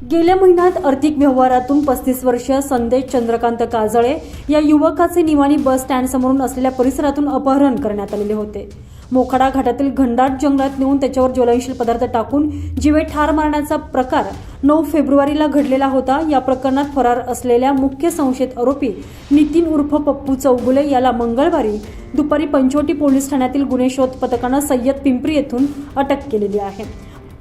गेल्या महिन्यात आर्थिक व्यवहारातून पस्तीस वर्षीय संदेश चंद्रकांत काजळे या युवकाचे निवाणी बस स्टँडसमोरून असलेल्या परिसरातून अपहरण करण्यात आलेले होते. मोखाडा घाटातील घंडाट जंगलात नेऊन त्याच्यावर ज्वलनशील पदार्थ टाकून जीवे ठार मारण्याचा प्रकार नऊ फेब्रुवारीला घडलेला होता. या प्रकरणात फरार असलेल्या मुख्य संशयित आरोपी नितीन उर्फ पप्पू चौगुले याला मंगळवारी दुपारी पंचवटी पोलीस ठाण्यातील गुन्हे शोध पथकानं सय्यद पिंपरी येथून अटक केलेली आहे.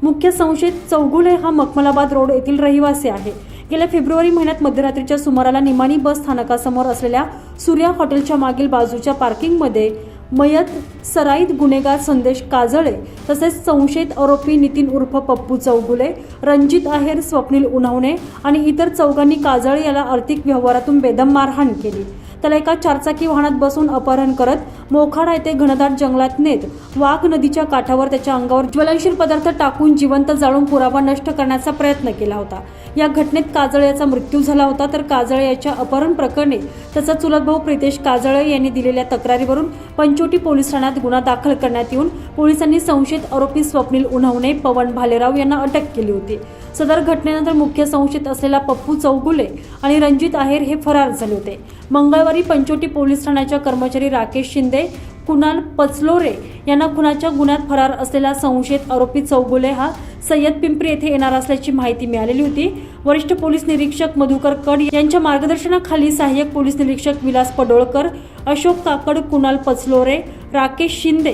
मुख्य संशयित चौगुले हा मखमलाबाद रोड येथील रहिवासी आहे. गेल्या फेब्रुवारी महिन्यात मध्यरात्रीच्या सुमाराला निमाणी बस स्थानकासमोर असलेल्या सूर्या हॉटेलच्या मागील बाजूच्या पार्किंगमध्ये मयत सराईत गुन्हेगार संदेश काजळे तसेच संशयित आरोपी नितीन उर्फ पप्पू चौगुले रणजित आहेर स्वप्नील उन्हवणे आणि इतर चौघांनी काजळे याला आर्थिक व्यवहारातून बेदम मारहाण केली. त्याला एका चारचाकी वाहनात बसून अपहरण करत मोखाडा येथे घनदाट जंगलात नेत वाघ नदीच्या काठावर त्याच्या अंगावर ज्वलनशील पदार्थ टाकून जिवंत जाळून पुरावा नष्ट करण्याचा प्रयत्न केला होता. या घटनेत काजळे याचा मृत्यू झाला होता तर काजळे याच्या अपहरण प्रकरणी त्याचा चुलत भाऊ प्रितेश काजळे यांनी दिलेल्या तक्रारीवरून पंचोटी पोलीस ठाण्यात गुन्हा दाखल करण्यात येऊन पोलिसांनी संशयित आरोपी स्वप्नील उन्हवणे पवन भालेराव यांना अटक केली होती. सदर घटनेनंतर मुख्य संशयित असलेला पप्पू चौगुले आणि रणजित आहेर हे फरार झाले होते. मंगळवार पंचवटी पोलीस ठाण्याच्या कर्मचारी राकेश शिंदे कुणाल पचलोरे यांना खुनाच्या गुन्ह्यात फरार असलेला संशयित आरोपी चौगुले हा सय्यद पिंपरी येथे येणार असल्याची माहिती मिळालेली होती. वरिष्ठ पोलीस निरीक्षक मधुकर कड यांच्या मार्गदर्शनाखाली सहाय्यक पोलीस निरीक्षक विलास पडोळकर अशोक काकड कुणाल पचलोरे राकेश शिंदे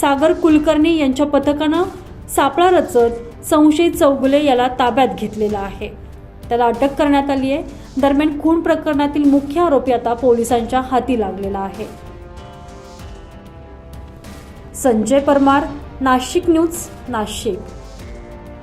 सागर कुलकर्णी यांच्या पथकानं सापळा रचत संशयित चौगुले याला ताब्यात घेतलेला आहे. त्याला अटक करण्यात आली आहे. दरम्यान खून प्रकरणातील मुख्य आरोपी आता पोलिसांच्या हाती लागलेला आहे. संजय परमार नाशिक न्यूज नाशिक.